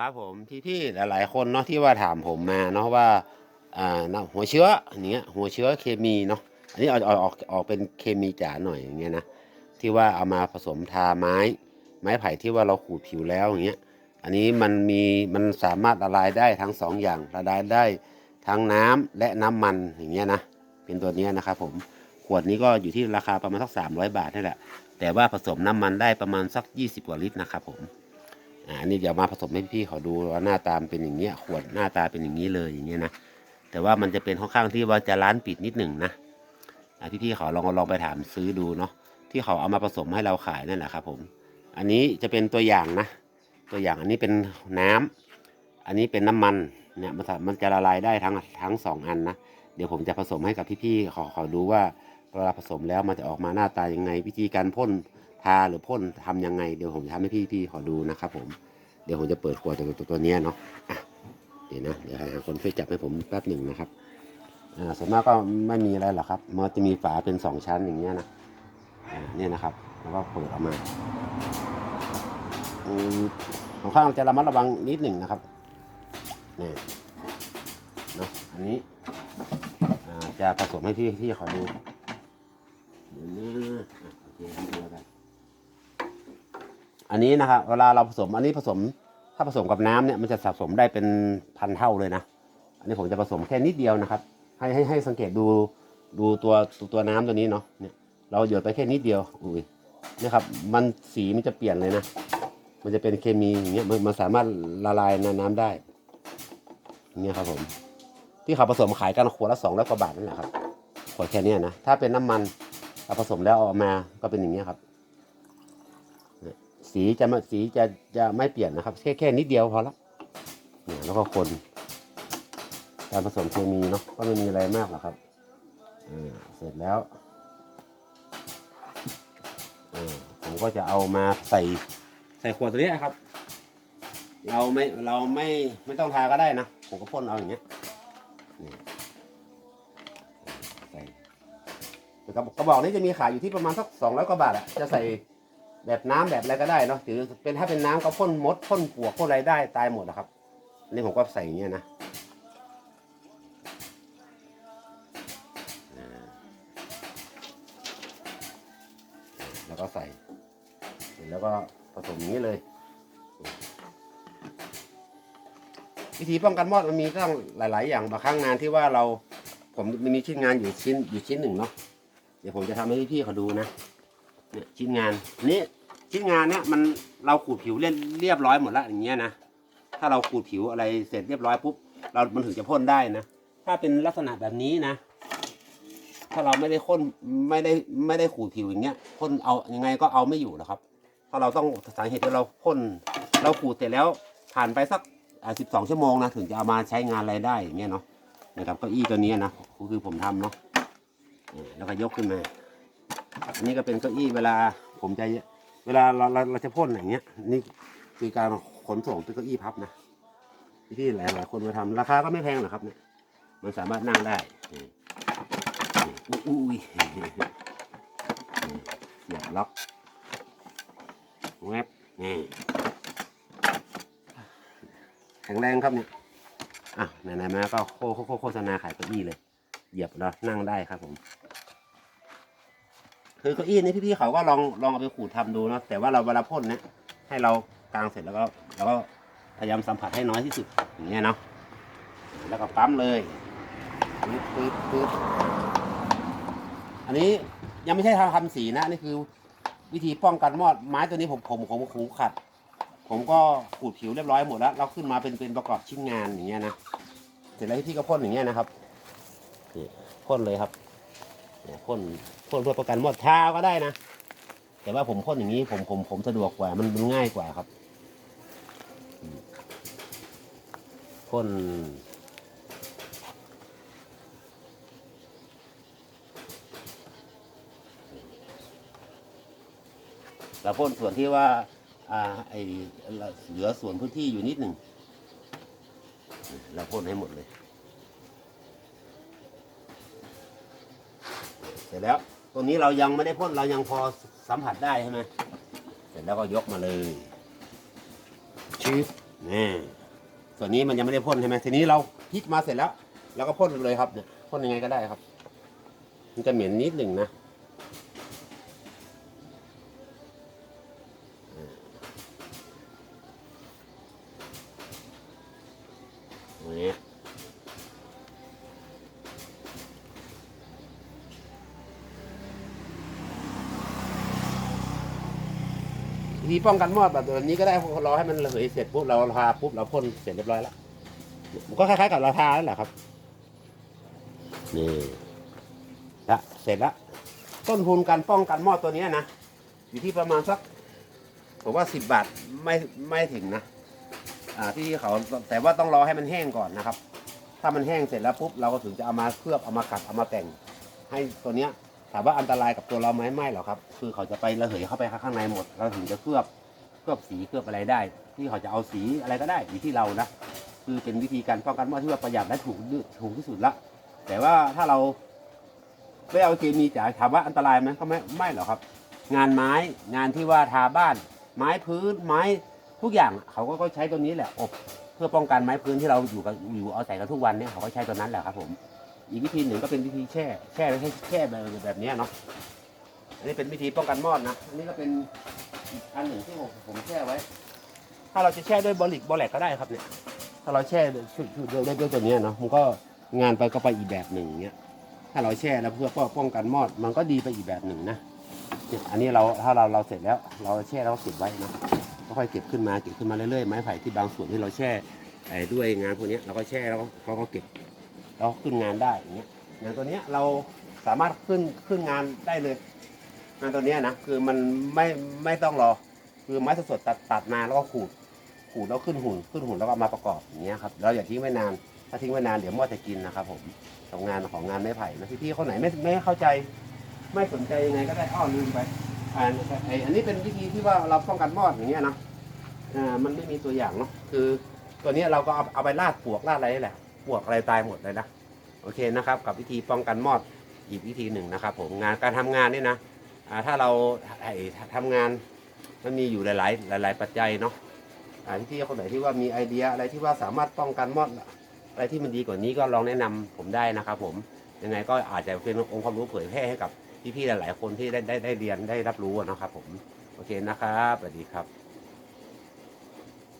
ครับผมพี่พี่หลายๆคนเนาะที่ว่าถามผมมาเนาะว่าอ่านะหัวเชื้ออย่างเงี้ยหัวเชื้อเคมีเนาะอันนี้เอาเอาออกออกเป็นเคมีจ๋าหน่อยอย่างเงี้ยนะที่ว่าเอามาผสมทาไม้ ไม้ไผ่ที่ว่าเราขูดผิวแล้วอย่างเงี้ยอันนี้มันมีมันสามารถละลายได้ทั้งสองอย่างละลายได้ทั้งน้ำและน้ำมันอย่างเงี้ยนะเป็นตัวนี้นะครับผมขวดนี้ก็อยู่ที่ราคาประมาณสัก300 บาทนี่แหละแต่ว่าผสมน้ำมันได้ประมาณสัก 20 กว่าลิตรนะครับผม อ่าอันนี้เดี๋ยวมาผสมให้พี่เขาดูว่าหน้าตามนเป็นอย่างเงี้ยขวดหน้าตาเป็นอย่างนี้เลยอย่างเงี้ยนะแต่ว่ามันจะเป็นค่อนข้างที่ว่าจะร้านปิดนิดหนึ่งนะอ่าพี่เขาลองลองไปถามซื้อดูเนาะที่เขาเอามาผสมให้เราขายนั่นแหละครับผม อันนี้จะเป็นตัวอย่างนะ ตัวอย่างอันนี้เป็นน้ำอันนี้เป็นน้ำมันเนี่ยมันมันจะละลายได้ทั้งทั้งสองอันนะเดี๋ยวผมจะผสมให้กับพี่ๆเขาเขาดูว่าเวลาผสมแล้วมันจะออกมาหน้าตายังไง วิธีการพ่น ทาหรือพ่นทำยังไงเดี๋ยวผมจะทำให้พี่ๆเขาดูนะครับผมเดี๋ยวผมจะเปิดขวดตัวตัวตัวนี้เนาะเดี๋ยวนะเดี๋ยวหาคนช่วยจับให้ผมแป๊บหนึ่งนะครับอ่าส่วนมากก็ไม่มีอะไรหรอกครับมันจะมีฝาเป็นสองชั้นอย่างเงี้ยนะอ่าเนี่ยนะครับ แล้วก็เปิดออกมาอืมของข้างจะระมัดระวังนิดหนึ่งนะครับนี่เนาะอันนี้อ่าจะผสมให้พี่ที่ขอดูเดี๋ยวนะอะโอเคอันนี้แล้วกัน อันนี้นะครับเวลาเราผสมอันนี้ผสมถ้าผสมกับน้ำเนี่ยมันจะสะสมได้เป็นพันเท่าเลยนะ อันนี้ผมจะผสมแค่นิดเดียวนะครับ ให้ให้ให้สังเกตดูดูตัวตัวตวน้ำตัวนี้เนาะเนี่ยเราหยดไปแค่นิดเดียวอุ้ยเนี่ยครับมันสีมันจะเปลี่ยนเลยนะ มันจะเป็นเคมีอย่างเงี้ยมันมันสามารถละลายในน้ำได้เงี้ยครับผม ที่เขาผสมขายกันขวดละสองร้อยกว่าบาทนั่นแหละครับขวดแค่นี้นะถ้าเป็นน้ำมันเราผสมแล้วเอามาก็เป็นอย่างเงี้ยครับ สีจะมาสีจะจะไม่เปลี่ยนนะครับแค่แค่นิดเดียวพอละเนี่ยแล้วก็คนการผสมเคมีเนาะก็ไม่มีอะไรมากหรอกครับอ่าเสร็จแล้วอ่าผมก็จะเอามาใส่ใส่ขวดตัวนี้ครับ เราไม่เราไม่ไม่ต้องทาก็ได้นะผมก็พ่นเอาอย่างเงี้ยใส่แต่กระบอกกระบอกนี้จะมีขายอยู่ที่ประมาณสักสองร้อยกว่าบาทอะจะใส่ แบบน้ำแบบอะไรก็ได้เนาะหรือเป็นถ้าเป็นน้ำก็พ่นมดพ่นปวกพ่นอะไรได้ตายหมดนะครับนี่ผมก็ใส่อย่างเงี้ยนะแล้วก็ใส่แล้วก็ผสมอย่างนี้เลย วิธีป้องกันมอดมันมีตั้งหลาย ๆ อย่างบางครั้งงานที่ว่าเราผมมีชิ้นงานอยู่ชิ้นอยู่ชิ้นหนึ่งเนาะเดี๋ยวผมจะทำให้พี่ๆเขาดูนะ เนี่ยชิ้นงานนี้ชิ้นงานเนี่ยมันเราขูดผิวเรียบเรียบร้อยหมดแล้วอย่างเงี้ยนะถ้าเราขูดผิวอะไรเสร็จเรียบร้อยปุ๊บเรา มันถึงจะพ่นได้นะถ้าเป็นลักษณะแบบนี้นะ ถ้าเราไม่ได้พ่นไม่ได้ไม่ได้ขูดผิวอย่างเงี้ยพ่นเอายังไงก็เอาไม่อยู่หรอกครับเพราะเราต้องสาเหตุที่เราพ่นเราขูดเสร็จแล้วผ่านไปสักสิบสองชั่วโมงนะถึงจะเอามาใช้งานอะไรได้อย่างเงี้ยเนาะนะครับเก้าอี้ตัวนี้นะคือผมทำเนาะแล้วก็ยกขึ้นมา อันนี้ก็เป็นเก้าอี้เวลาผมจะเวลาเราเราเราจะพ่นอย่างเงี้ย นี่คือการขนส่งเป็นเก้าอี้พับนะที่หลายหลายคนมาทำราคาก็ไม่แพงหรอกครับเนี่ยมันสามารถนั่งได้อุ้ยนี่เสียบล็อกแวบนี่แข็งแรงครับเนี่ยอะไหนๆมาก็โฆโฆโฆโฆษณาขายเก้าอี้เลย เหยียบแล้วนั่งได้ครับผม คือเก้าอี้นี่พี่ๆเขาก็ลองลองเอาไปขูดทำดูเนาะแต่ว่าเราเวลาพ่นเนี่ยให้เรากางเสร็จแล้วก็เราก็พยายามสัมผัสให้น้อยที่สุดอย่างเงี้ยเนาะแล้วก็ปั๊มเลยปึ๊บปึ๊บปึ๊บอันนี้ยังไม่ใช่ทำทำสีนะนี่คือ วิธีป้องกันมอดไม้ตัวนี้ผมผมผมขูดขัด ผมก็ขูดผิวเรียบร้อยหมดแล้ว เราขึ้นมาเป็นเป็นประกอบชิ้นงานอย่างเงี้ยนะเสร็จแล้วพี่ก็พ่นอย่างเงี้ยนะครับพ่นเลยครับ พ่นพ่นเพื่อประกันมอดเท้าก็ได้นะ แต่ว่าผมพ่นอย่างนี้ผมผมผมสะดวกกว่ามันมันง่ายกว่าครับพ่นเราพ่นส่วนที่ว่า อ่า ไอเหลือส่วนพื้นที่อยู่นิดหนึ่งเราพ่นให้หมดเลย ร็จแล้วตรงนี้เรายังไม่ได้พ่นเรายังพอสัมผัสได้ใช่ไหมเสร็จแล้วก็ยกมาเลยชีสนี่ส่วนนี้มันยังไม่ได้พ่นใช่ไหมทีนี้เราพลิกมาเสร็จแล้วเราก็พ่นเลยครับเนี่ยพ่นยังไงก็ได้ครับ มันจะเหม็นนิดหนึ่งนะอ่าอย่างนี้ วิธีป้องกันมอดแบบนี้ก็ได้รอให้มันระเหยเสร็จปุ๊บเราทาปุ๊บเราพ่นเสร็จเรียบร้อยแล้วมันก็คล้ายๆกับเราทาแล้วแหละครับนี่ละเสร็จละต้นทุนการป้องกันมอดตัวนี้นะอยู่ที่ประมาณสักผมว่าสิบบาทไม่ไม่ถึงนะอ่าที่เขาแต่ว่าต้องรอให้มันแห้งก่อนนะครับ ถ้ามันแห้งเสร็จแล้วปุ๊บเราก็ถึงจะเอามาเคลือบเอามาขัดเอามาแต่ง ให้ตัวเนี้ย ถามว่าอันตรายกับตัวเราไหมไม่หรอกครับ คือเขาจะไประเหยเข้าไปข้างในหมด เราถึงจะเคลือบเคลือบสีเคลือบอะไรได้ ที่เขาจะเอาสีอะไรก็ได้อยู่ที่เรานะคือเป็นวิธีการป้องกันมอดที่ว่าประหยัดและถูกถูกที่สุดละแต่ว่าถ้าเราไม่เอาเคมีจ๋าถามว่าอันตรายไหมก็ไม่ไม่หรอกครับ งานไม้งานที่ว่าทาบ้าน ไม้พื้นไม้ทุกอย่างเขาก็ก็ใช้ตัวนี้แหละอบเพื่อป้องกันไม้พื้นที่เราอยู่กับอยู่เอาใส่กันทุกวันเนี่ยเขาก็ใช้ตัวนั้นแหละครับผม อีกวิธีหนึ่งก็เป็นวิธีแช่ แช่ไม่ใช่แช่แบบแบบนี้เนาะอันนี้เป็นวิธีป้องกันมอดนะอันนี้ก็เป็นอีกอันหนึ่งที่ผมผมแช่ไว้ ถ้าเราจะแช่ด้วยบอลิกบอแลกก็ได้ครับเนี่ยถ้าเราแช่ด้วยด้วยด้วยตัวนี้เนาะมันก็งานไปก็ไปอีกแบบหนึ่งเงี้ยถ้าเราแช่แล้วเพื่อป้องกันมอดมันก็ดีไปอีกแบบหนึ่งนะอันนี้เราถ้าเราเราเสร็จแล้วเราแช่แล้วก็เก็บไว้นะค่อยเก็บขึ้นมาเก็บขึ้นมาเรื่อยๆไม้ไผ่ที่บางส่วนที่เราแช่ด้วยงานพวกนี้เราก็แช่แล้วเขาก็เก็บ แล้วขึ้นงานได้อย่างเงี้ยงานตัวเนี้ยเราสามารถขึ้นขึ้นงานได้เลยงานตัวเนี้ยนะคือมันไม่ไม่ต้องรอคือไม้สดๆตัดตัดมาแล้วก็ขูดขูดแล้วขึ้นหุ่นขึ้นหุ่นแล้วก็มาประกอบอย่างเงี้ยครับเราอย่าทิ้งไว้นานถ้าทิ้งไว้นานเดี๋ยวมอดจะกินนะครับผมของงานของงานไม้ไผ่นะพี่ๆคนไหนไม่ไม่เข้าใจ ไม่สนใจยังไงก็ได้อ้อลืมไปอ่านไออันนี้เป็นวิธีที่ว่าเราป้องกันมอดอย่างเงี้ยนะอ่ามันไม่มีตัวอย่างเนาะคือ ตัวเนี้ยเราก็เอาเอาไปลาดปวกลาดอะไรนี่แหละ ปวกอะไรตายหมดเลยนะโอเคนะครับ กับวิธีป้องกันมอดอีกวิธีหนึ่งนะครับ ผมงานการทำงานเนี่ยนะถ้าเราไอทำงานมันมีอยู่หลาย ๆ หลาย ๆ ปัจจัยเนาะอ่าพี่ๆคนไหนที่ว่ามีไอเดียอะไรที่ว่าสามารถป้องกันมอดอะไรที่มันดีกว่านี้ก็ลองแนะนำผมได้นะครับ ผมยังไงก็อาจจะเป็นองค์ความรู้เผยแพร่ให้กับพี่ๆหลาย ๆ คนที่ได้ได้ได้เรียนได้รับรู้นะครับ ผมโอเคนะครับสวัสดีครับ